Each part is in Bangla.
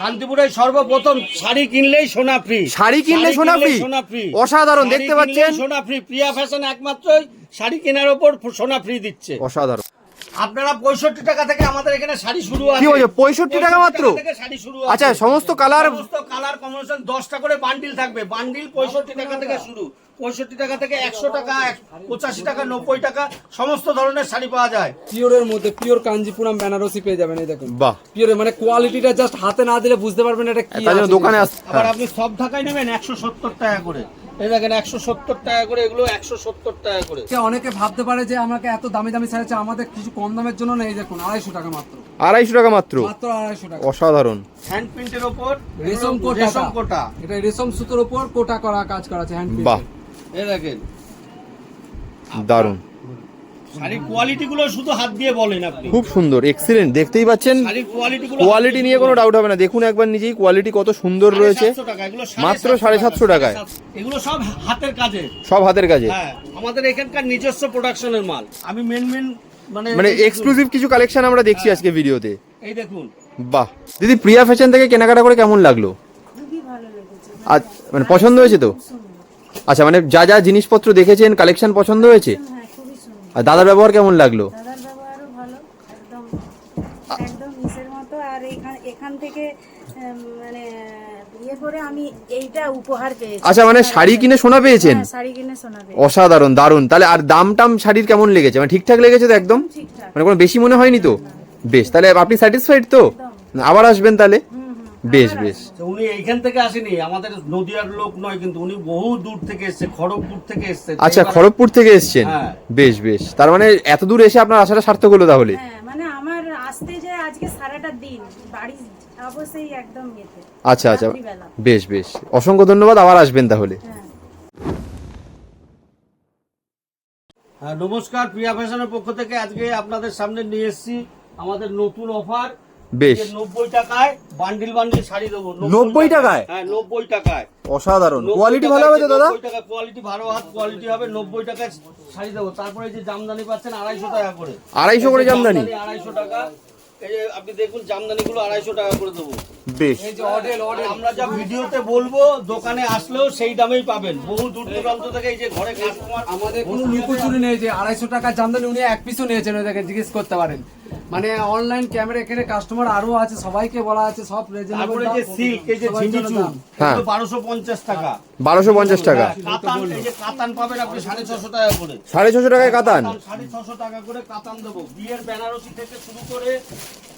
শান্তিপুরে সর্বপ্রথম শাড়ি কিনলেই সোনা ফ্রি শাড়ি কিনলে সোনা ফ্রি সোনা ফ্রি অসাধারণ, দেখতে পাচ্ছেন? সোনা ফ্রি প্রিয়া ফ্যাশন একমাত্রই শাড়ি কেনার ওপর সোনা ফ্রি দিচ্ছে। অসাধারণ। আপনারা পঁয়ষট্টি টাকা থেকে আমাদের এখানে শাড়ি শুরু আছে। কি বলছো, 65 টাকা মাত্র? থেকে শাড়ি শুরু আচ্ছা, সমস্ত colour- সমস্ত কালার কম্বিনেশন দশটা করে বান্ডিল থাকবে। বান্ডিল পঁয়ষট্টি টাকা থেকে শুরু। পঁয়ষট্টি টাকা থেকে একশো টাকা এক- পঁচাশি টাকা নব্বই টাকা সমস্ত ধরনের শাড়ি পাওয়া যায়। পিওরের মধ্যে পিওর কাঞ্জিপুরাম বেনারসি পেয়ে যাবেন এই দেখুন। বাহ। পিওরের মানে কোয়ালিটিটা জাস্ট হাতে না দিলে বুঝতে পারবেন এটা কি দোকানে আবার আপনি সব ঢাকায় নেবেন একশো সত্তর টাকা করে। এই দেখেন একশো সত্তর টাকা করে এগুলো একশো সত্তর টাকা করে। কে অনেকে ভাবতে পারে যে আমাকে এত দামি দামি ছাড়ছে আমাদের কিছু কম দামের জন্য নেই দেখুন আড়াইশো টাকা মাত্র। আড়াইশো টাকা মাত্র? মাত্র আড়াইশো টাকা। অসাধারণ। হ্যান্ড প্রিন্টের ওপর রেশম কোটা রেশম কোটা। এটা রেশম সুতোর উপর কোটা করা কাজ করা আছে হ্যান্ড বাহ। এই দেখেন। দারুণ। শাড়ির কোয়ালিটি শুধু হাত দিয়ে বলেন আপনি। খুব সুন্দর এক্সিলেন্ট দেখতেই পাচ্ছেন কোয়ালিটি নিয়ে কোনো ডাউট হবে না। দেখুন একবার নিজেই কোয়ালিটি কত সুন্দর রয়েছে। মাত্র সাড়ে সাতশো টাকায়। এগুলো সব হাতের কাজে। সব হাতের কাজে। হ্যাঁ আমাদের এখানকার নিজস্ব প্রোডাকশনের মাল। আমি মেন মেন মানে মানে এক্সক্লুসিভ কিছু কালেকশন আমরা দেখছি আজকে ভিডিওতে এই দেখুন। বাহ। দিদি প্রিয়া ফ্যাশন থেকে কেনাকাটা করে কেমন লাগল? খুবই ভালো লেগেছে। আজ মানে পছন্দ হয়েছে তো? আচ্ছা মানে যা যা জিনিসপত্র দেখেছেন কালেকশন পছন্দ হয়েছে? হ্যাঁ আর দাদার ব্যবহার কেমন লাগল? দাদার ব্যবহারও ভালো একদম একদম মিসের মতো। আর এখান এখান থেকে মানে বিয়ে করে আমি এইটা উপহার পেয়েছি। আচ্ছা মানে শাড়ি কিনে সোনা পেয়েছেন? হ্যাঁ, শাড়ি কিনে শোনাবে অসাধারণ দারুণ। তাহলে আর দাম টাম শাড়ির কেমন লেগেছে? মানে ঠিকঠাক লেগেছে তো একদম? ঠিকঠাক। মানে কোনো বেশি মনে হয়নি তো? বেশ তাহলে আপনি স্যাটিসফাইড তো? আবার আসবেন তাহলে? বেশ বেশ। তো উনি এইখান থেকে আসেনি আমাদের নদিয়ার লোক নয় কিন্তু উনি বহু দূর থেকে এসেছে খড়গপুর থেকে এসেছে। আচ্ছা এবার- খড়গপুর থেকে এসছেন? হ্যাঁ। বেশ বেশ। তার মানে এত দূর এসে আপনার আসাটা সার্থক হলো তাহলে? হ্যাঁ মানে আমার আসতে যে আজকে সারাটা দিন বাড়ি যাব সেই একদম আচ্ছা আচ্ছা। বেশ বেশ। অসংখ্য ধন্যবাদ আবার আসবেন তাহলে। হ্যাঁ। হ্যাঁ, নমস্কার প্রিয়া ফ্যাশনের পক্ষ থেকে আজকে আপনাদের সামনে নিয়ে এসেছি আমাদের নতুন অফার। বেশ। নব্বই টাকায় বান্ডিল বান্ডিল শাড়ি দেবো। 90 টাকায়? হ্যাঁ নব্বই টাকায়। অসাধারণ। কোয়ালিটি ভালো হবে তো দাদা? টাকা কোয়ালিটি ভালো হাত কোয়ালিটি হবে নব্বই টাকায় শাড়ি দেবো। তারপরে যে জামদানি পাচ্ছেন আড়াইশো টাকা করে। আড়াইশো করে জামদানি? আড়াইশো টাকা। এই যে আপনি দেখুন জামদানি গুলো আড়াইশো টাকা করে দেবো। বেশ। আমরা যা ভিডিওতে বলব দোকানে আসলেও সেই দামেই পাবেন। বহু দূর দূরান্ত থেকে এই যে ঘরে কাস্টমার আমাদের কোনো লুকোচুরি নেই যে আড়াইশো টাকা জামদানি উনি এক পিসও নিয়েছেন ওই দেখে জিজ্ঞেস করতে পারেন। মানে অনলাইন ক্যামেরা এখানে কাস্টমার আরও আছে সবাইকে বলা আছে সব reasonable যে সিল্ক এই যে ঝিমিচু। হ্যাঁ। বারোশো পঞ্চাশ টাকা। বারোশো পঞ্চাশ টাকা। কাতান এই যে কাতান পাবেন আপনি সাড়ে ছশো টাকা করে। সাড়ে ছশো টাকায় কাতান সাড়ে ছশো টাকা করে কাতান দেবো। বিয়ের বেনারসি থেকে শুরু করে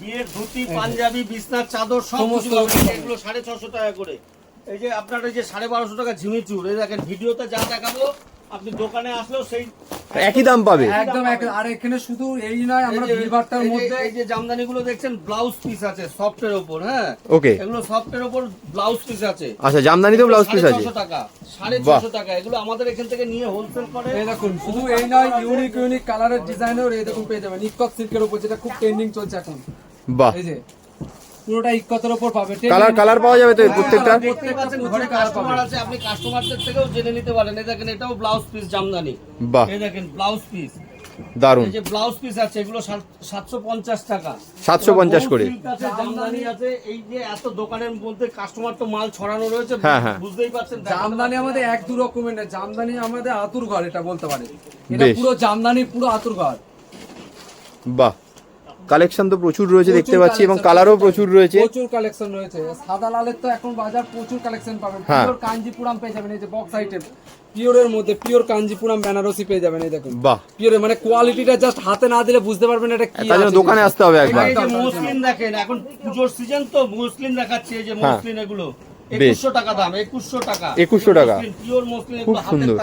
বিয়ের ধুতি পাঞ্জাবি বিছনার চাদর সমস্ত। এগুলো সাড়ে ছশো টাকা করে এই যে আপনার এই যে সাড়ে বারোশো টাকা ঝিমিচুর এই দেখেন ভিডিওতে যা দেখাবো আপনি দোকানে আসলেও সেই একই দাম পাবে। একদম আর এখানে শুধু এই নয় আমরা এই ভিড়ভাড়টার মধ্যে এই যে জামদানি গুলো দেখছেন ব্লাউজ পিস আছে সফটের ওপর হ্যাঁ? ওকে। এগুলো সফটের ওপর ব্লাউজ পিস আছে। আচ্ছা জামদানিতেও ব্লাউজ পিস সাড়ে আছে। ছশো টাকা সাড়ে বাহ। ছশো টাকা এগুলো আমাদের এখান থেকে নিয়ে হোলসেল করে। এই দেখুন শুধু এই নয় ইউনিক ইউনিক কালারের ডিজাইনের এই দেখুন পেয়ে যাবেন। ইকত সিল্কের উপর যেটা খুব ট্রেন্ডিং চলছে এখন। বাহ। এই যে পুরোটা ইকতের উপর পাবে। কালার কালার পাওয়া যাবে তো প্রত্যেকটা? দেখতে পাচ্ছেন ঘরে কাস্টমার আছে আপনি কাস্টমারদের থেকেও জেনে নিতে পারেন। এই দেখেন এটাও ব্লাউজ পিস জামদানি। বাহ। এই দেখেন ব্লাউজ পিস দারুণ। এই যে ব্লাউজ পিস আছে এগুলো সাতশো পঞ্চাশ টাকা। 750 করে। জামদানি আছে। এই যে এত দোকানের মধ্যে কাস্টমার তো মাল ছড়ানো রয়েছে হ্যাঁ, হ্যাঁ। বুঝতেই পারছেন জামদানি আমাদের এক দু রকমের না জামদানি আমাদের আতুর ঘর এটা বলতে পারে এটা পুরো জামদানি পুরো আতুর ঘর। বাহ। কালেকশন তো প্রচুর রয়েছে দেখতে পাচ্ছি এবং কালারও প্রচুর রয়েছে। প্রচুর কালেকশন রয়েছে। সাদা লালের তো এখন বাজার প্রচুর কালেকশন পাবেন। হ্যাঁ। পিওর কাঞ্জিপুরাম পেয়ে যাবেন এই যে বক্স আইটেম পিওরের মধ্যে পিওর কাঞ্জিপুরাম বেনারসি পেয়ে যাবেন এই দেখুন। বাহ। পিওর মানে কোয়ালিটিটা জাস্ট হাতে না দিলে বুঝতে পারবেন এটা কি তার জন্য আছে। দোকানে আসতে হবে একবার। এই যে মসলিন দেখেন এখন পুজোর সিজন তো মসলিন দেখাচ্ছে এই যে হ্যাঁ। মসলিন এগুলো। একুশশো টাকা দাম একুশশো টাকা। 2100 টাকা। পিওর মসলিন খুব সুন্দর।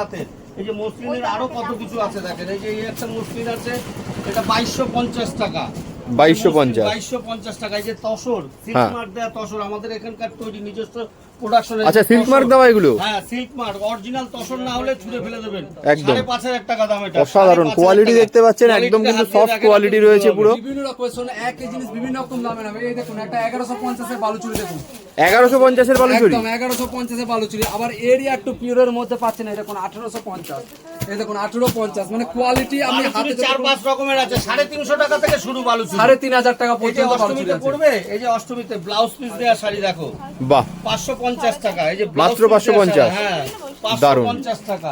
এই যে মসলিনের আরও কত কিছু আছে দেখেন এই যে এই একটা মসলিন আছে এটা বাইশশো পঞ্চাশ। বাইশশো পঞ্চাশ টাকা যে তসর সিল্ক হ্যাঁ। মার্ক দেওয়া তসর আমাদের এখানকার তৈরি নিজস্ব প্রোডাকশন আচ্ছা সিল্ক দেওয়া এগুলো? হ্যাঁ অরিজিনাল তসর না হলে ছুঁড়ে ফেলে দেবেন। একদম। পাঁচ হাজার টাকা দাম এটা। অসাধারণ কোয়ালিটি দেখতে পাচ্ছেন একদম কিন্তু সফট কোয়ালিটি রয়েছে পুরো। বিভিন্ন রকমের একই জিনিস বিভিন্ন রকম দামে নামে এই দেখুন একটা এগারোশো পঞ্চাশের বালুচুরি দেখুন। এগারোশো পঞ্চাশের বালুচুরি একদম এগারোশো পঞ্চাশে বালুচুরি আবার এরিয়া একটু পিওরের মধ্যে পাচ্ছেন এই দেখুন আঠেরোশো পঞ্চাশ। এই দেখুন আঠেরো পঞ্চাশ। মানে কোয়ালিটি আপনি হাতে চার পাঁচ রকমের আছে। সাড়ে তিনশো টাকা থেকে শুরু বালুচুরি সাড়ে তিন হাজার টাকা পর্যন্ত অষ্টমীতে পড়বে? এই যে অষ্টমীতে ব্লাউজ পিস দেওয়া শাড়ি দেখো। বাহ। পাঁচশো পঞ্চাশ টাকা। এই যে মাত্র 550 হ্যাঁ পাঁচশো। পঞ্চাশ টাকা।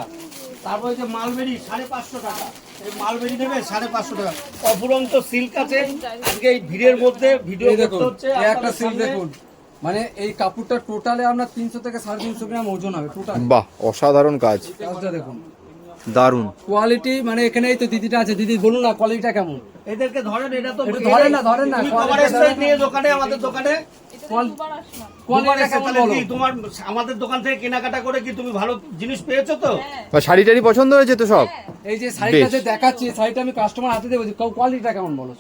তারপরে যে মালবেরি সাড়ে পাঁচশো টাকা। এই মালবেরি নেবে সাড়ে পাঁচশো টাকা। অফুরন্ত সিল্ক আছে। আজকে এই ভিড়ের মধ্যে ভিডিও করতে হচ্ছে। একটা আপনাদের সিল সামনে। দেখুন। মানে এই কাপড়টা টোটালে আপনার তিনশো থেকে সাড়ে তিনশো গ্রাম ওজন হবে টোটাল। বাহ অসাধারণ কাজ। কাজটা দেখুন। দারুণ। কোয়ালিটি মানে এখানে এই তো দিদিটা আছে। দিদি বলুন না কোয়ালিটিটা কেমন? এদেরকে ধরেন এটা তো ধরেন না, ধরেন না, নিয়ে দোকানে আমাদের দোকানে? আমাদের দোকান থেকে কেনাকাটা করে কি তুমি ভালো জিনিস পেয়েছ তো? শাড়ি টাড়ি পছন্দ হয়েছে তো সব? এই যে শাড়িটা দেখাচ্ছি শাড়িটা আমি কাস্টমার হাতে দেবো। কোয়ালিটিটা কেমন বলো?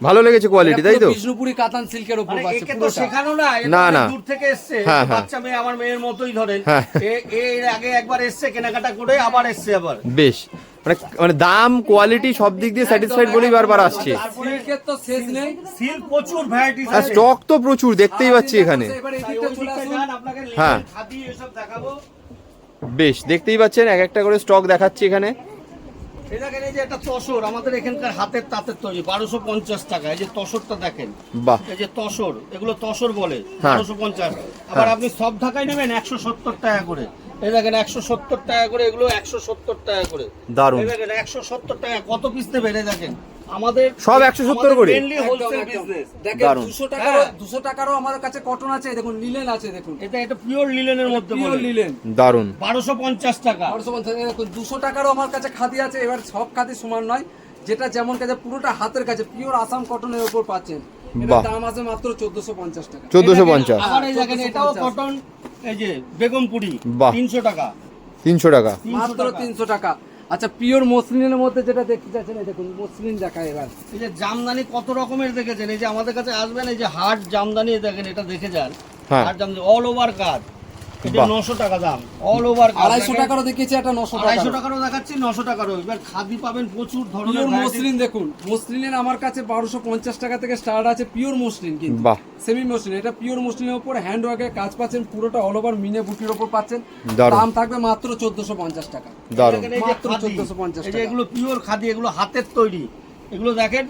ভালো লেগেছে কোয়ালিটি তাই তো? বিষ্ণুপুরি কাতান সিল্কের উপর মানে একে তো শেখানো না না, না। দূর থেকে এসছে হ্যাঁ, হ্যাঁ। বাচ্চা মেয়ে আমার মেয়ের মতোই ধরেন। হ্যাঁ। এ- এর আগে একবার এসছে কেনাকাটা করে আবার এসছে আবার। বেশ। মানে মানে দাম কোয়ালিটি সব দিক দিয়ে স্যাটিসফাইড বলেই বারবার আসছে। সিল্কের তো শেষ নেই। সিল্ক প্রচুর ভ্যারাইটিস আর স্টক তো প্রচুর দেখতেই পাচ্ছি এখানে। হ্যাঁ। লেহেঙ্গা, খাদি এসব দেখাবো। বেশ দেখতেই পাচ্ছেন এক একটা করে স্টক দেখাচ্ছি এখানে। দেখেন এই যে একটা তসর আমাদের এখানকার হাতের তাঁতের তৈরি বারোশো পঞ্চাশ টাকা। এই যে তসরটা দেখেন বাহ। এই যে তসর এগুলো তসর বলে হ্যাঁ। বারোশো পঞ্চাশ। আবার আপনি সব ঢাকায় নেবেন একশো সত্তর টাকা করে। এই দেখেন একশো সত্তর টাকা করে এগুলো একশো সত্তর টাকা করে। দেখেন একশো সত্তর টাকা কত পিস নেবেন? এই দেখেন। আমাদের সব 170 করে? মেনলি হোলসেল বিজনেস দেখেন দুশো টাকারও হ্যাঁ। দুশো টাকারও আমাদের কাছে কটন আছে দেখুন লিলেন আছে দেখুন। এটা এটা পিওর লিলেনের মধ্যে পিওর লিলেন দারুণ। বারোশো পঞ্চাশ টাকা। বারোশো পঞ্চাশ দেখুন দুশো টাকারও আমার কাছে খাদি আছে এবার সব খাদি সমান নয় যেটা যেমন কাছে পুরোটা হাতের কাছে পিওর আসাম কটনের উপর পাচ্ছেন। দাম আছে মাত্র চোদ্দশো পঞ্চাশ টাকা। চোদ্দশো পঞ্চাশ। আবার এই দেখেন এটাও কটন এই যে বেগমপুরি বাহ। তিনশো টাকা। তিনশো টাকা। 300 মাত্র তিনশো টাকা। আচ্ছা পিওর মসলিনের মধ্যে যেটা দেখতে চাচ্ছেন এই দেখুন মসলিন দেখায় এবার। এই যে জামদানি কত রকমের দেখেছেন? এই যে আমাদের কাছে আসবেন এই যে হাট জামদানি দেখেন এটা দেখে যান। হ্যাঁ। হাট জামদানি অল ওভার কাজ এটা বাহ। নশো টাকা দাম। অল ওভার আড়াইশো টাকারও দেখিয়েছি একটা নশো আড়াইশো টাকা টাকারও দেখাচ্ছি নশো টাকারও। এবার খাদি পাবেন প্রচুর ধরনের পিওর মসলিন দেখুন মসলিনের আমার কাছে বারোশো পঞ্চাশ টাকা থেকে স্টার্ট আছে পিওর মসলিন কিন্তু। সেমি মসলিন এটা পিওর মসলিনের উপর হ্যান্ড ওয়ার্কের কাজ পাচ্ছেন পুরোটা অল ওভার মিনে বুটির উপর পাচ্ছেন। দাম থাকবে মাত্র চোদ্দশো পঞ্চাশ টাকা। মাত্র 1450 টাকা। এগুলো পিওর খাদি এগুলো হাতের তৈরি। এগুলো দেখেন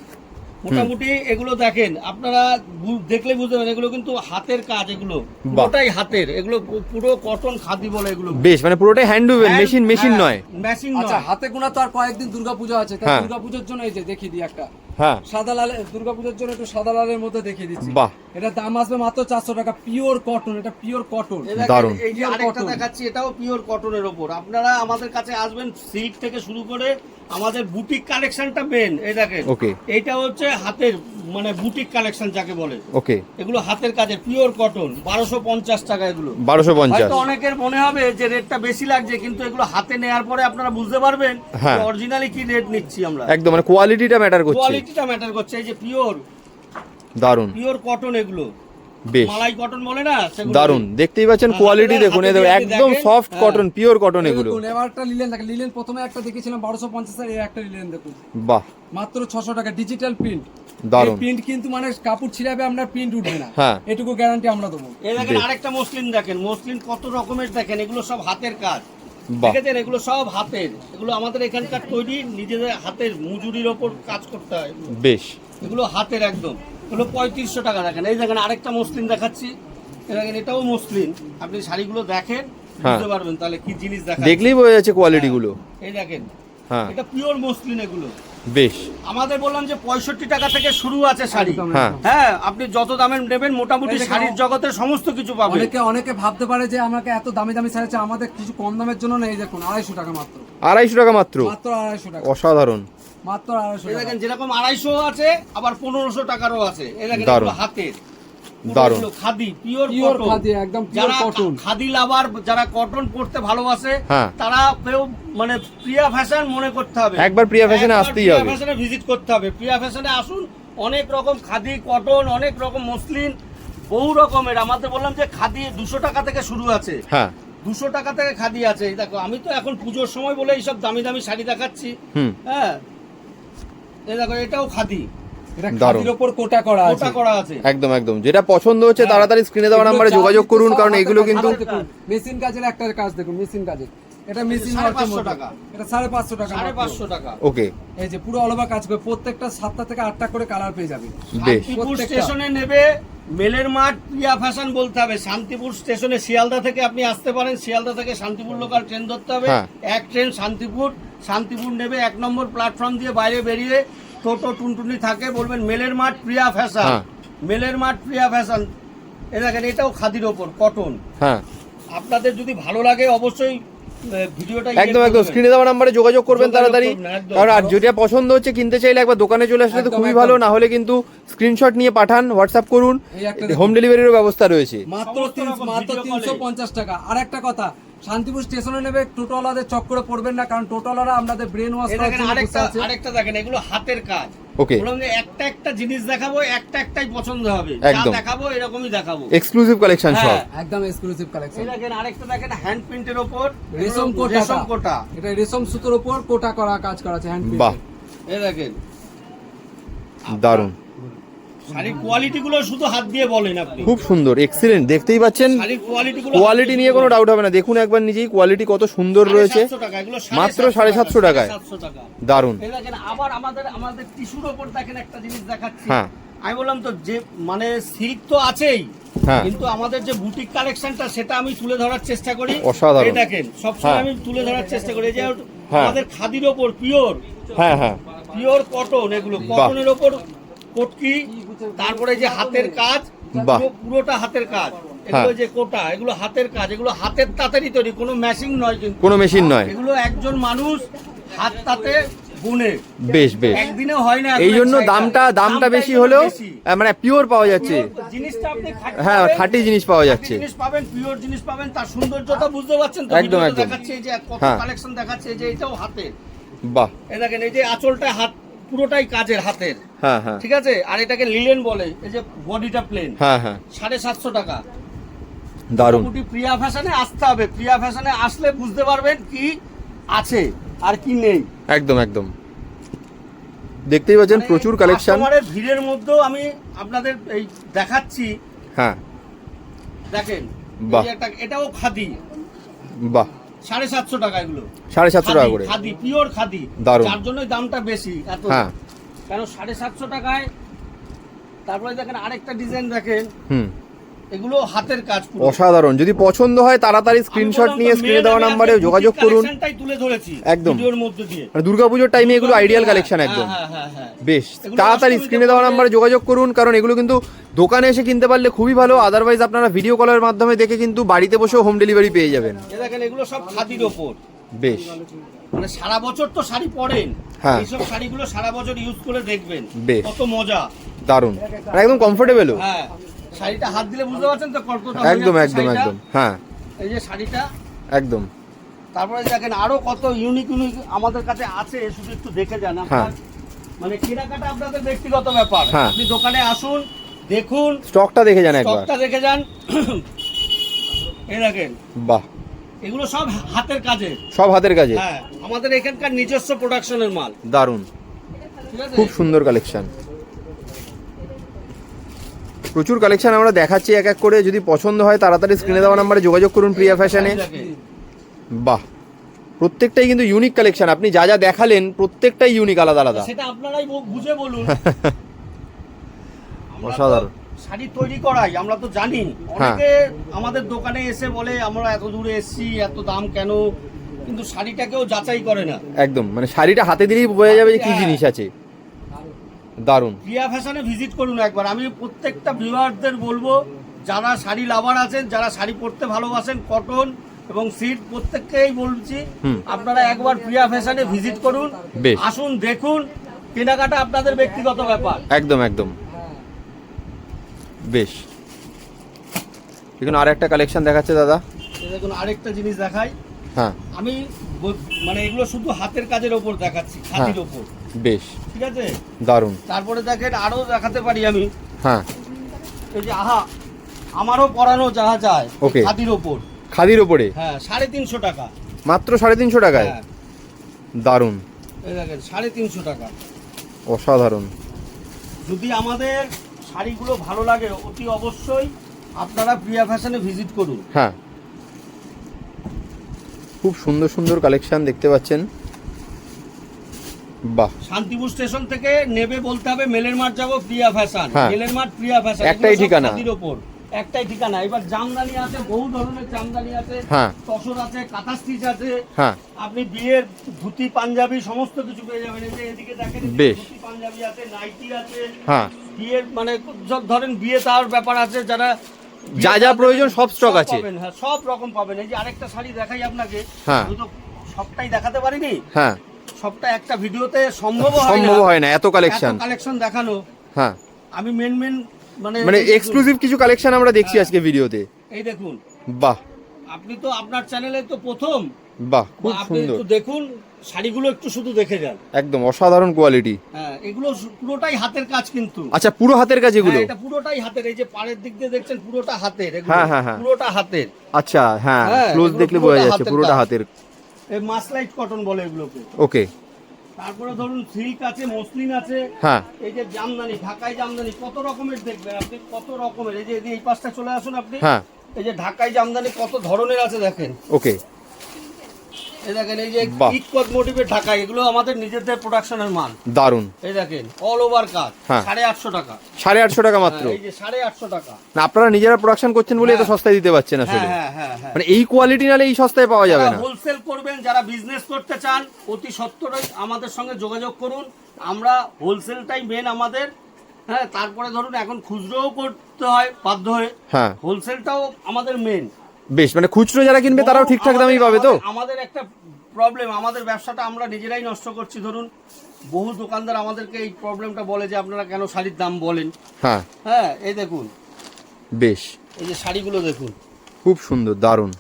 মোটামুটি এগুলো দেখেন আপনারা দেখলে বুঝতে পারেন এগুলো কিন্তু হাতের কাজ এগুলো। পুরোটাই হাতের এগুলো পুরো কটন খাদি বলে এগুলো। বেশ মানে পুরোটাই হ্যান্ড মেশিন মেশিন নয়। মেশিন আচ্ছা হাতে গোনা তো আর কয়েকদিন দুর্গাপূজা আছে তাই হ্যাঁ। দুর্গাপূজার জন্য এই যে দেখিয়ে দিই একটা। হ্যাঁ। সাদা লাল দুর্গাপূজার জন্য একটু সাদা লালের মধ্যে দেখিয়ে দিচ্ছি। বাহ। এটা দাম আসবে মাত্র চারশো টাকা পিওর কটন এটা পিওর কটন দারুণ। এই যে আরেকটা দেখাচ্ছি এটাও পিওর কটনের ওপর। আপনারা আমাদের কাছে আসবেন সিল্ক থেকে শুরু করে আমাদের বুটিক কালেকশনটা মেন এই দেখেন। Okay. এইটা হচ্ছে হাতের মানে বুটিক কালেকশন যাকে বলে। ওকে এগুলো হাতের কাজে পিওর কটন বারোশো পঞ্চাশ টাকা এগুলো। বারোশো পঞ্চাশ। হয়তো অনেকের মনে হবে যে রেটটা বেশি লাগছে কিন্তু এগুলো হাতে নেওয়ার পরে আপনারা বুঝতে পারবেন হ্যাঁ। অরিজিনালি কি রেট নিচ্ছি আমরা। একদম মানে কোয়ালিটিটা ম্যাটার করছে। কোয়ালিটিটা ম্যাটার করছে এই যে পিওর দারুণ। পিওর কটন এগুলো। বেশ। মালাই কটন বলে না সেগুলো দারুণ। দেখতেই পাচ্ছেন হ্যাঁ, কোয়ালিটি দেখুন এই দিয়ে দেখো, আপনি একদম সফট হ্যাঁ। কটন পিওর কটন এগুলো। দেখুন একটা লিলেন দেখেন লিলেন প্রথমে একটা দেখেছিলাম বারোশো পঞ্চাশ আর এই একটা লিলেন দেখুন। বাহ। মাত্র ছশো টাকা ডিজিটাল প্রিন্ট দারুণ। প্রিন্ট কিন্তু মানে কাপড় ছিড়াবে আপনার প্রিন্ট উঠবে না। হ্যাঁ। এটুকু গ্যারান্টি আমরা দেবো। এই দেখেন আরেকটা মসলিন দেখেন মসলিন কত রকমের দেখেন এগুলো সব হাতের কাজ। দেখেছেন এগুলো সব হাতের। এগুলো আমাদের এখানকার তৈরি নিজেদের হাতের মজুরির ওপর কাজ করতে হয় বেশ। এগুলো হাতের একদম। এগুলো পঁয়ত্রিশশো টাকা দেখেন। এই দেখেন আরেকটা মসলিন দেখাচ্ছি। দেখেন এটাও মসলিন। আপনি শাড়িগুলো দেখেন হ্যাঁ। বুঝতে পারবেন তাহলে কি জিনিস দেখেন দেখলেই বোঝা যাচ্ছে কোয়ালিটি গুলো। এই দেখেন। হ্যাঁ। এটা পিওর মসলিন এগুলো। বেশ। আমাদের বললাম যে পঁয়ষট্টি টাকা থেকে শুরু আছে শাড়ি। হ্যাঁ। আপনি যত দামের নেবেন মোটামুটি শাড়ির জগতের সমস্ত কিছু পাবেন। অনেকে অনেকে ভাবতে পারে যে আমাকে এত দামি দামি শাড়ি আছে আমাদের কিছু কম দামের জন্য নেই দেখুন আড়াইশো টাকা মাত্র। আড়াইশো টাকা মাত্র? মাত্র আড়াইশো টাকা। অসাধারণ। মাত্র আড়াইশো দেখেন যেরকম আড়াইশো আছে আবার পনেরোশো টাকারও আছে। এই দেখেন হাতের। দারুণ। খাদি পিওর Pure খাদি, একদম pure যারা খাদি লাভার যারা কটন পড়তে ভালোবাসে হ্যাঁ। তারা কেউ মানে প্রিয়া ফ্যাশন মনে করতে হবে। একবার প্রিয়া ফ্যাশনে আসতেই হবে। ফ্যাশনে ভিজিট করতে হবে। প্রিয়া ফ্যাশনে আসুন অনেক রকম খাদি কটন অনেক রকম মসলিন বহু রকমের। আমাদের বললাম যে খাদি দুশো টাকা থেকে শুরু আছে। হ্যাঁ। দুশো টাকা থেকে খাদি আছে। এই দেখো আমি তো এখন পুজোর সময় বলে এইসব দামি দামি শাড়ি দেখাচ্ছি। হ্যাঁ। এই দেখো এটাও খাদি। একদম একদম। যেটা পছন্দ হচ্ছে তাড়াতাড়ি স্ক্রিনে দেওয়া নাম্বারে যোগাযোগ করুন কারণ এগুলো কিন্তু মেশিন কাজের একটা কাজ দেখুন মেশিন কাজের। এটা মেশিন টাকা। এটা সাড়ে পাঁচশো টাকা সাড়ে পাঁচশো টাকা। ওকে। এই যে পুরো অলবা কাজ করে প্রত্যেকটা সাতটা থেকে আটটা করে কালার পেয়ে যাবে শান্তিপুর স্টেশনে নেবে মেলের মাঠ প্রিয়া ফ্যাশন বলতে হবে। শান্তিপুর স্টেশনে শিয়ালদা থেকে আপনি আসতে পারেন। শিয়ালদা থেকে শান্তিপুর লোকাল ট্রেন ধরতে হবে। হ্যাঁ। এক ট্রেন শান্তিপুর। শান্তিপুর নেবে এক নম্বর প্ল্যাটফর্ম দিয়ে বাইরে বেরিয়ে টোটো টুনটুনি থাকে বলবেন মেলের মাঠ প্রিয়া ফ্যাশন। হ্যাঁ। মেলের মাঠ প্রিয়া ফ্যাশন। এ দেখেন এটাও খাদির ওপর কটন। হ্যাঁ। আপনাদের যদি ভালো লাগে অবশ্যই ভিডিওটা ইয়ে একদম একদম স্ক্রিনে দেওয়া নাম্বারে যোগাযোগ করবেন তাড়াতাড়ি। কারণ আর যেটা পছন্দ হচ্ছে কিনতে চাইলে একবার দোকানে চলে আসলে তো খুবই ভালো। না হলে কিন্তু স্ক্রিনশট নিয়ে পাঠান হোয়াটসঅ্যাপ করুন। হোম ডেলিভারিরও ব্যবস্থা রয়েছে। মাত্র মাত্র তিনশো পঞ্চাশ টাকা। আর একটা কথা শান্তিপুর স্টেশনে নেবে টোটোওয়ালাদের চক্করে পড়বেন না কারণ টোটোওয়ালারা আপনাদের ব্রেন ওয়াশ করার জন্য আরেকটা আরেকটা দেখেন এগুলো হাতের কাজ। ওকে বললাম যে একটা একটা জিনিস দেখাবো একটা একটাই পছন্দ হবে। যা দেখাবো এরকমই দেখাবো। এক্সক্লুসিভ কালেকশন সব। হ্যাঁ। একদম এক্সক্লুসিভ কালেকশন এই দেখেন আরেকটা দেখেন হ্যান্ড প্রিন্টের ওপর রেশম কোটা রেশম কোটা। এটা রেশম সুতোর উপর কোটা করা কাজ করা আছে হ্যান্ড প্রিন্ট বাহ। এই দেখেন। দারুণ। শাড়ির কোয়ালিটি গুলো শুধু হাত দিয়ে বলেন আপনি খুব সুন্দর এক্সিলেন্ট দেখতেই পাচ্ছেন কোয়ালিটি নিয়ে কোনো ডাউট হবে না দেখুন একবার নিজেই কোয়ালিটি কত সুন্দর রয়েছে এগুলো মাত্র সাড়ে সাতশো টাকায়। দেখেন আবার আমাদের আমাদের টিস্যুর ওপর দেখেন একটা জিনিস দেখাচ্ছি হ্যাঁ। আমি বললাম তো যে মানে সিল্ক তো আছেই হ্যাঁ। কিন্তু আমাদের যে বুটিক কালেকশনটা সেটা আমি তুলে ধরার চেষ্টা করি অসাধারণ। দেখেন সবসময় হ্যাঁ। আমি তুলে ধরার চেষ্টা করি যে হ্যাঁ। আমাদের খাদির ওপর পিওর হ্যাঁ হ্যাঁ পিওর কটন এগুলো কটনের ওপর কটকি তারপরে যে হাতের কাজ। পুরোটা হাতের কাজ এগুলো হ্যাঁ। যে কোটা এগুলো হাতের কাজ এগুলো হাতের তাঁতেরই তৈরি কোনো মেশিং নয় কিন্তু কোনো মেশিন নয় এগুলো একজন মানুষ হাত তাতে বুনে বেশ বেশ একদিনে হয় না এই জন্য দামটা দামটা বেশি হলেও মানে পিওর পাওয়া যাচ্ছে জিনিসটা আপনি হ্যাঁ, খাঁটি জিনিস পাওয়া যাচ্ছে। জিনিস পাবেন পিওর জিনিস পাবেন তার সৌন্দর্যটা বুঝতে পারছেন তো একদম, একদম। দেখাচ্ছে এই যে কত হ্যাঁ। কালেকশন দেখাচ্ছে এই যে এটাও হাতের বাহ এই দেখেন এই যে আঁচলটা হাত পুরোটাই কাজের হাতের। হ্যাঁ হ্যাঁ। ঠিক আছে? আর এটাকে লিলেন বলে এই যে বডিটা প্লেন হ্যাঁ হ্যাঁ। সাড়ে সাতশো টাকা। দারুণ। মোটামুটি প্রিয়া ফ্যাশনে আসতে হবে। প্রিয়া ফ্যাশনে আসলে বুঝতে পারবেন কি আছে আর কি নেই। একদম একদম। দেখতেই পাচ্ছেন মানে প্রচুর কালেকশন কাস্টমারের ভিড়ের মধ্যেও আমি আপনাদের এই দেখাচ্ছি। হ্যাঁ। দেখেন বাহ। একটা এটাও খাদি। বাহ। সাড়ে সাতশো টাকা এগুলো। সাড়ে সাতশো টাকা করে। খাদি পিওর খাদি। দারুণ। যার জন্যই দামটা বেশি এত। হ্যাঁ। কেন সাড়ে সাতশো টাকায় তারপরে দেখেন আরেকটা ডিজাইন দেখেন। হুম। এগুলো হাতের কাজ অসাধারণ। যদি পছন্দ হয় তাড়াতাড়ি স্ক্রিনশট নিয়ে স্ক্রিনে দেওয়া নাম্বারে যোগাযোগ করুন। তুলে ধরেছি একদম। মধ্যে দিয়ে। মানে দুর্গাপুজোর টাইমে এগুলো আইডিয়াল কালেকশন হ্যাঁ, একদম। হ্যাঁ, হ্যাঁ, হ্যাঁ। বেশ তাড়াতাড়ি স্ক্রিনে দেওয়া। নাম্বারে যোগাযোগ করুন কারণ এগুলো কিন্তু দোকানে এসে কিনতে পারলে খুবই ভালো। আদারওয়াইজ আপনারা ভিডিও কলের মাধ্যমে দেখে কিন্তু বাড়িতে বসেও হোম ডেলিভারি পেয়ে যাবেন। দেখেন এগুলো সব খাদির ওপর। বেশ। মানে সারা বছর তো শাড়ি পরেন। হ্যাঁ। এইসব শাড়িগুলো সারা বছর ইউজ করে দেখবেন। বেশ। কত মজা। দারুণ। আর একদম কমফোর্টেবলও হ্যাঁ। শাড়িটা হাত দিলে বুঝতে পারছেন তো কতটা একদম একদম? একদম। হ্যাঁ। এই যে শাড়িটা? একদম। তারপরে দেখেন আরও কত ইউনিক ইউনিক আমাদের কাছে আছে শুধু একটু দেখে যান হ্যাঁ। মানে কেনাকাটা আপনাদের ব্যক্তিগত ব্যাপার। হ্যাঁ। আপনি দোকানে আসুন দেখুন। স্টকটা দেখে যান একবার। স্টকটা দেখে যান। এই দেখেন। বাহ। এগুলো সব হাতের কাজে। সব হাতের কাজে। হ্যাঁ আমাদের এখানকার নিজস্ব প্রোডাকশনের মাল। আছে? খুব সুন্দর কালেকশন প্রচুর কালেকশন আমরা দেখাচ্ছি এক এক করে। যদি পছন্দ হয় তাড়াতাড়ি স্ক্রিনে দেওয়া নাম্বারে যোগাযোগ করুন প্রিয়া ফ্যাশনে। বাহ! প্রত্যেকটাই কিন্তু ইউনিক কালেকশন আপনি যা যা দেখালেন প্রত্যেকটাই ইউনিক আলাদা আলাদা। সেটা আপনারাই বুঝে বলুন। আমরা অসাধারণ। শাড়ি তৈরি করাই আমরা তো জানি। হ্যাঁ। অনেকে আমাদের দোকানে এসে বলে আমরা এত দূরে এসেছি এত দাম কেন? কিন্তু শাড়িটাকেও যাচাই করে না। একদম। মানে শাড়িটা হাতে দিলেই বোঝা যাবে যে কি হ্যাঁ। জিনিস আছে। দারুণ। প্রিয়া ফ্যাশনে ভিজিট করুন একবার। আমি প্রত্যেকটা ভিউয়ারদের বলব যারা শাড়ি লাভার আছেন যারা শাড়ি পরতে ভালোবাসেন কটন এবং সিট প্রত্যেককেই বলছি আপনারা একবার প্রিয়া ফ্যাশনে ভিজিট করুন। আসুন দেখুন। কেনাকাটা আপনাদের ব্যক্তিগত ব্যাপার। একদম একদম। বেশ। দেখুন আর একটা কালেকশন দেখাচ্ছে দাদা। দেখুন আরেকটা জিনিস দেখাই। হ্যাঁ। আমি মানে এগুলো শুধু হাতের কাজের ওপর দেখাচ্ছি খাদির হ্যাঁ। ওপর। বেশ। ঠিক আছে? দারুণ। তারপরে দেখেন আরও দেখাতে পারি আমি। হ্যাঁ। এই যে আহা আমারও পরানো যাহা যায় এই Okay. খাদির ওপর। খাদির ওপরে? হ্যাঁ সাড়ে তিনশো টাকা। মাত্র সাড়ে তিনশো টাকায়? হ্যাঁ। দারুণ। এই দেখেন সাড়ে তিনশো টাকা। অসাধারণ। যদি আমাদের শাড়িগুলো ভালো লাগে অতি অবশ্যই আপনারা প্রিয়া ফ্যাশনে ভিজিট করুন। হ্যাঁ। খুব সুন্দর সুন্দর কালেকশন দেখতে পাচ্ছেন। বাহ। শান্তিপুর স্টেশন থেকে নেবে বলতে হবে মেলের মাঠ যাব প্রিয়া ফ্যাশন। হ্যাঁ। মেলের মাঠ প্রিয়া ফ্যাশন। একটাই ঠিকানা। ওপর। একটাই ঠিকানা। এবার জামদানি আছে বহু ধরনের জামদানি আছে। হ্যাঁ। তসর আছে কাঁথা স্টিচ আছে। হ্যাঁ। আপনি বিয়ের ধুতি পাঞ্জাবি সমস্ত কিছু পেয়ে যাবেন। এই যে এদিকে দেখেন। ধুতি পাঞ্জাবি আছে নাইটি আছে। হ্যাঁ। বিয়ের মানে সব ধরেন বিয়ে তার ব্যাপার আছে যারা যা যা প্রয়োজন সব stock আছে। হ্যাঁ সব রকম পাবেন। এই যে আরেকটা শাড়ি দেখাই আপনাকে। হ্যাঁ। সবটাই দেখাতে পারিনি। হ্যাঁ। সবটা একটা ভিডিওতে সম্ভব সম্ভব হয় না এত কালেকশন কালেকশন দেখানো। হ্যাঁ। আমি মেন মেন মানে মানে এক্সক্লুসিভ কিছু কালেকশন আমরা দেখছি আজকে ভিডিওতে। এই দেখুন। বাহ। আপনি তো আপনার চ্যানেলে তো প্রথম। বাহ খুব আপনি সুন্দর। একটু দেখুন শাড়িগুলো একটু শুধু দেখে যান। একদম অসাধারণ কোয়ালিটি হ্যাঁ এগুলো পুরোটাই হাতের কাজ কিন্তু। আচ্ছা পুরো হাতের কাজ এগুলো? হ্যাঁ, এটা পুরোটাই হাতের। এই যে পাড়ের দিক দিয়ে দেখছেন পুরোটা হাতের। হ্যাঁ, হ্যাঁ, হ্যাঁ। পুরোটা হাতের। আচ্ছা হ্যাঁ হ্যাঁ, ক্লোজ দেখলে বোঝা যাচ্ছে পুরোটা হাতের। এই মাসলাইট কটন বলে এগুলোকে। ওকে। তারপরে ধরুন সিল্ক আছে মসলিন আছে হ্যাঁ। এই যে জামদানি ঢাকাই জামদানি কত রকমের দেখবেন আপনি? কত রকমের? এই যে এই পাশটা চলে আসুন আপনি। হ্যাঁ। এই যে ঢাকাই জামদানি কত ধরনের আছে দেখেন। ওকে। এই দেখেন এই যে এগুলো আমাদের নিজেদের প্রোডাকশনের মাল দারুণ এই দেখেন অল ওভার কাজ। সাড়ে আটশো টাকা। সাড়ে আটশো টাকা মাত্র। হ্যাঁ, এই যে সাড়ে আটশো টাকা। না আপনারা নিজেরা প্রোডাকশন করছেন বলে এত হ্যাঁ। সস্তায় দিতে পারছেন আসলে। হ্যাঁ মানে এই কোয়ালিটি নালে এই সস্তায় পাওয়া যাবে না। হোলসেল করবেন যারা বিজনেস করতে চান অতি সত্তরই আমাদের সঙ্গে যোগাযোগ করুন। আমরা হোলসেলটাই মেন আমাদের। হ্যাঁ তারপরে ধরুন এখন খুচরোও করতে হয় বাধ্য হয়ে। হ্যাঁ। হোলসেলটাও আমাদের মেন বেশ মানে খুচরো যারা কিনবে তারাও ঠিকঠাক দামেই পাবে তো? আমাদের একটা প্রবলেম আমাদের ব্যবসাটা আমরা নিজেরাই নষ্ট করছি। ধরুন বহু দোকানদার আমাদেরকে এই প্রবলেমটা বলে যে আপনারা কেন শাড়ির দাম বলেন? হ্যাঁ। হ্যাঁ এই দেখুন। বেশ। এই যে শাড়িগুলো দেখুন। খুব সুন্দর দারুণ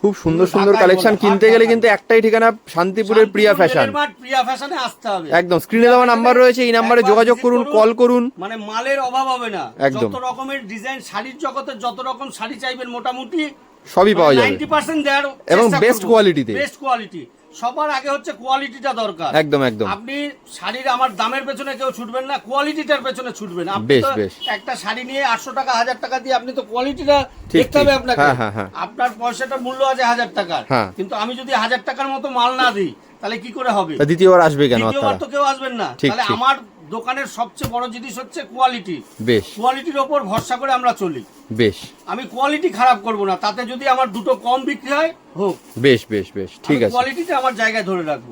খুব সুন্দর সুন্দর কালেকশন কিনতে গেলে কিন্তু একটাই ঠিকানা শান্তিপুরের প্রিয়া ফ্যাশন প্রিয়া ফ্যাশনে আসতে হবে। একদম স্ক্রিনে দেওয়া নাম্বার রয়েছে এই নাম্বারে যোগাযোগ করুন কল করুন। মানে মালের অভাব হবে না। যত রকমের ডিজাইন শাড়ির জগতে যত রকম শাড়ি চাইবেন মোটামুটি সবই পাওয়া যাবে। 90% দেয়ার এবং বেস্ট কোয়ালিটিতে বেস্ট কোয়ালিটি সবার আগে হচ্ছে কোয়ালিটিটা দরকার। একদম একদম। আপনি শাড়ির আমার দামের পেছনে কেউ ছুটবেন না কোয়ালিটিটার পেছনে ছুটবেন। আপনি তো। একটা শাড়ি নিয়ে আটশো টাকা হাজার টাকা দিয়ে আপনি তো কোয়ালিটিটা দেখতে হবে আপনাকে। হ্যাঁ, হ্যাঁ, হ্যাঁ। আপনার পয়সাটা মূল্য আছে হাজার টাকার। কিন্তু আমি যদি হাজার টাকার মতো মাল না দিই তাহলে কি করে হবে? দ্বিতীয়বার আসবে কেন দ্বিতীয়বার তো কেউ আসবেন না। তাহলে আমার দোকানের সবচেয়ে বড় জিনিস হচ্ছে কোয়ালিটি বেশ। কোয়ালিটির ওপর ভরসা করে আমরা চলি। বেশ। আমি কোয়ালিটি খারাপ করব না তাতে যদি আমার দুটো কম বিক্রি হয় হোক। বেশ বেশ বেশ ঠিক আছে। কোয়ালিটিতে আমার জায়গায় ধরে রাখব।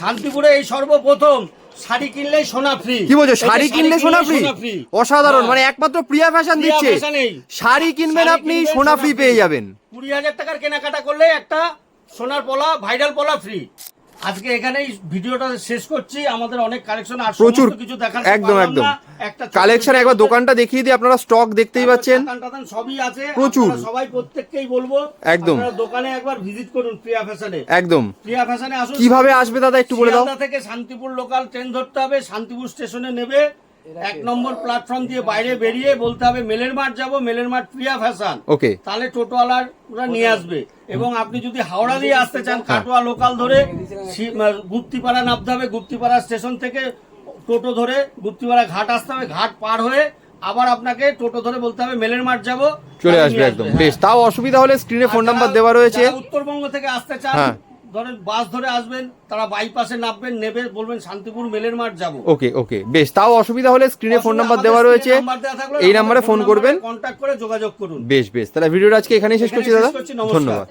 শান্তিপুরে এই সর্বপ্রথম শাড়ি কিনলেই সোনা ফ্রি কি বলছো? শাড়ি কিনলে সোনা ফ্রি অসাধারণ হ্যাঁ। মানে একমাত্র প্রিয়া ফ্যাশন দিচ্ছে। শাড়ি কিনবেন আপনি সোনা ফ্রি পেয়ে যাবেন। কুড়ি হাজার টাকার কেনাকাটা করলে একটা সোনার পলা ভাইরাল পলা ফ্রি আজকে এখানেই ভিডিওটা শেষ করছি। আমাদের অনেক কালেকশন আর প্রচুর। কিছু দেখার একদম একদম। একটা কালেকশন একবার দোকানটা দেখিয়ে দিই আপনারা স্টক দেখতেই পাচ্ছেন। সবই আছে। প্রচুর। সবাই প্রত্যেককেই বলব। একদম। দোকানে একবার ভিজিট করুন প্রিয়া ফ্যাশনে একদম। প্রিয়া ফ্যাশনে আসুন। কীভাবে আসবে দাদা একটু বলে দাও। থেকে শান্তিপুর লোকাল ট্রেন ধরতে হবে শান্তিপুর স্টেশনে নেবে। এক নম্বর প্ল্যাটফর্ম দিয়ে বাইরে বেরিয়ে বলতে হবে মেলের মাঠ যাব মেলের মাঠ প্রিয়া ফ্যাশন ওকে। তাহলে টোটোওয়ালারা নিয়ে আসবে। এবং আপনি যদি হাওড়া দিয়ে আসতে চান। কাটোয়া লোকাল ধরে গুপ্তিপাড়া নামতে হবে গুপ্তিপাড়া স্টেশন থেকে টোটো ধরে গুপ্তিপাড়া ঘাট আসতে হবে ঘাট পার হয়ে আবার আপনাকে টোটো ধরে বলতে হবে মেলের মাঠ যাব চলে আসবে একদম। বেশ তাও অসুবিধা হলে স্ক্রিনে ফোন নাম্বার দেওয়া রয়েছে। উত্তরবঙ্গ থেকে আসতে চান হ্যাঁ। ধরেন বাস ধরে আসবেন তারা বাইপাসে নামবেন নেবে বলবেন শান্তিপুর মেলের মাঠ যাব। ওকে ওকে বেশ তাও অসুবিধা হলে স্ক্রিনে ফোন নাম্বার দেওয়া রয়েছে। এই নাম্বারে ফোন করবেন। কন্ট্যাক্ট করে যোগাযোগ করুন। বেশ বেশ তাহলে ভিডিওটা আজকে এখানেই শেষ করছি দাদা। ধন্যবাদ।